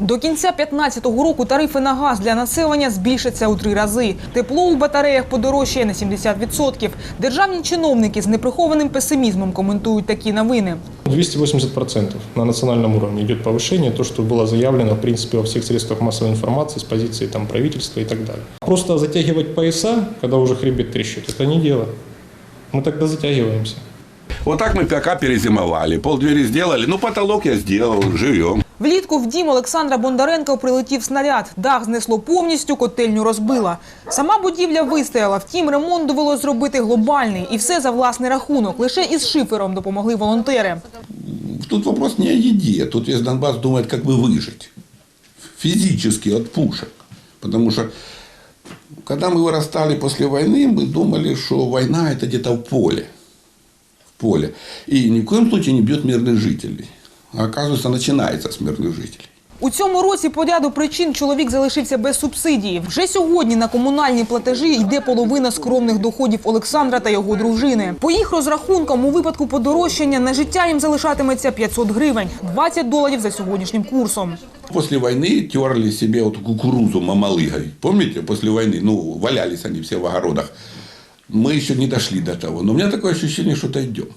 До кінця 2015 року тарифи на газ для населення збільшаться у три рази. Тепло у батареях подорожчає на 70%. Державні чиновники з неприхованим песимізмом коментують такі новини. 280% на национальном уровне идет повышение, то, что было заявлено, в принципе, во всех средствах массовой информации с позиции там, правительства и так далее. Просто затягивать пояса, когда уже хребет трещит, это не дело. Мы тогда затягиваемся. Вот так мы пока перезимовали. Полдвери сделали, ну потолок я сделал, живем. Влітку в дім Олександра Бондаренка прилетів снаряд. Дах знесло повністю, котельню розбила. Сама будівля вистояла, втім ремонт довелось зробити глобальний. І все за власний рахунок. Лише із шифером допомогли волонтери. Тут вопрос не о еде. Тут весь Донбасс думает, как бы выжить. Физически от пушек. Потому что, когда мы вырастали после войны, мы думали, что война это где-то в поле. В поле. И ни в коем случае не бьет мирных жителей. А оказывается, начинается с мирных жителей. У цьому році по ряду причин чоловік залишився без субсидії. Вже сьогодні на комунальні платежі йде половина скромних доходів Олександра та його дружини. По їх розрахункам, у випадку подорожчання на життя їм залишатиметься 500 гривень, 20 доларів за сьогоднішнім курсом. После войны терли себе вот кукурузу мамалыгой. Помните, после войны, ну, валялись они все в огородах. Мы еще не дошли до того. Но у меня такое ощущение, что дойдем.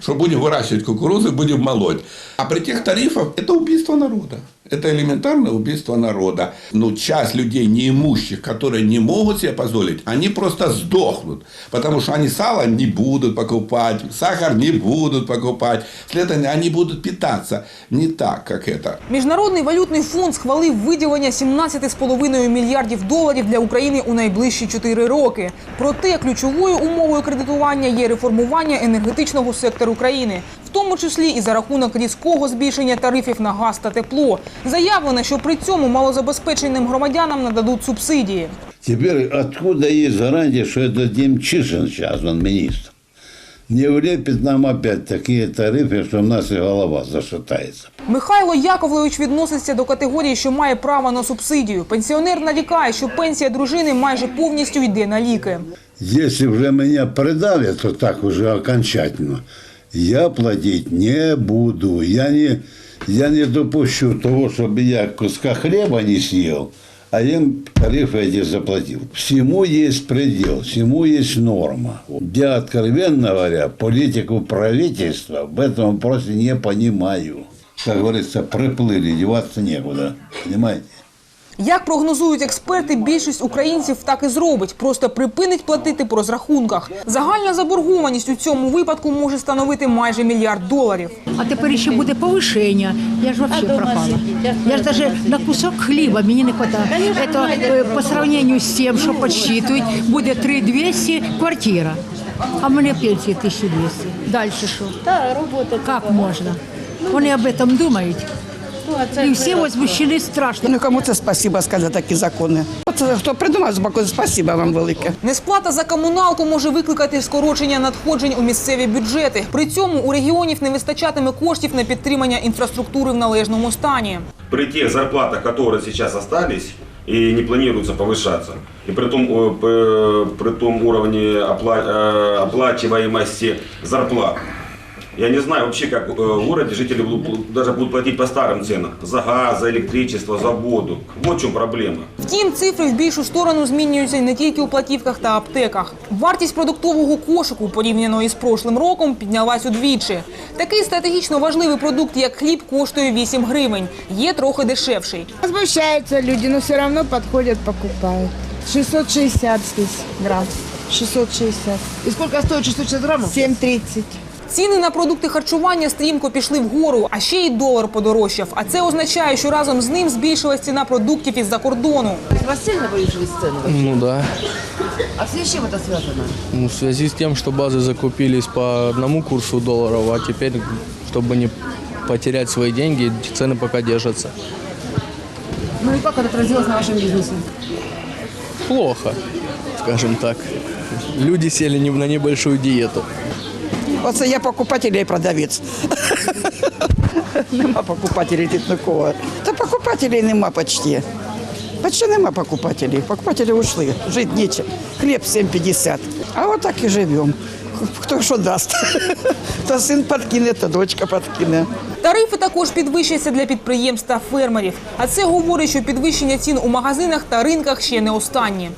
Что будем выращивать кукурузу, будем молоть. А при тех тарифах это убийство народа. Это элементарное убийство народа. Ну, часть людей неимущих, которые не могут себе позволить, они просто сдохнут. Потому что они сало не будут покупать, сахар не будут покупать. Следовательно, они будут питаться не так, как это. Міжнародний валютний фонд схвалив виділення 17,5 мільярдів доларів для України у найближчі 4 роки. Проте ключовою умовою кредитування є реформування енергетичного сектору країни, в тому числі і за рахунок різкого збільшення тарифів на газ та тепло. Заявлено, що при цьому малозабезпеченим громадянам нададуть субсидії. Теперь откуда есть гарантия, что это Демчишин сейчас, он министр? Не влепит нам опять такие тарифы, что у нас и голова зашатается. Михайло Яковлевич відноситься до категорії, що має право на субсидію. Пенсіонер нарікає, що пенсія дружини майже повністю йде на ліки. Если уже меня предали, то так уже окончательно Я платить не буду. Я не, я не допущу того, чтобы я куска хлеба не съел, а им тарифы эти заплатил. Всему есть предел, всему есть норма. Я, откровенно говоря, политику правительства в этом вопросе не понимаю. Как говорится, приплыли, деваться некуда. Понимаете? Як прогнозують експерти, більшість українців так і зробить, просто припинить платити по розрахунках. Загальна заборгованість у цьому випадку може становити майже мільярд доларів. А тепер ще буде повишення. Я ж взагалі пропала. Я ж навіть на кусок хліба мені не вистачає. Це по сравнению з тим, що підсчитують, буде 3200 квартира. А в мене пенсія 1200. Далі що? Да, робота. Як можна? Вони об этом думають І всі возмущені страшно. Ну кому це спасіба сказати такі закони. От хто придумав закон, спасіба вам велике. Несплата за комуналку може викликати скорочення надходжень у місцеві бюджети. При цьому у регіонів не вистачатиме коштів на підтримання інфраструктури в належному стані. при тех зарплатах, которые сейчас остались и не планируется повышаться, и при том, э, п- при том уровне опла- э, оплачиваемости зарплат, я не знаю вообще, как э, в городе жители будут, даже будут платить по старым ценам за газ, за электричество, за воду. Вот в чем проблема. Втім, цифри в більшу сторону змінюються й не тільки у платівках та аптеках. Вартість продуктового кошику, порівняно із прошлим роком, піднялась удвічі. Такий стратегічно важливий продукт, як хліб, коштує 8 гривень. Є трохи дешевший. Возмущаются люди, но все равно подходят, покупают. 660 здесь грамм. 660. И сколько стоит 660 граммов? 7,30. Ціни на продукти харчування стрімко пішли вгору, а ще й долар подорожчав. А це означає, що разом з ним збільшилась ціна продуктів із-за кордону. У вас сильно повысились цены? вообще? Ну да. А в связи с чем это связано? Ну, в связи с тем, что базы закупились по одному курсу долларов, а теперь, чтобы не потерять свои деньги, цены пока держатся. Ну и как это отразилось на вашем бизнесе? Плохо, скажем так. Люди сели не- на небольшую диету. Оце я покупатель і продавець. нема покупателей тут нікого. Та покупателей нема почти. Почти нема покупателей. Покупателі ушли. Жити нічим. Хліб 7,50. А отак і живемо. Хто що дасть. То син подкине, то дочка подкине. Тарифи також підвищаться для підприємств та фермерів. А це говорить, що підвищення цін у магазинах та ринках ще не останні.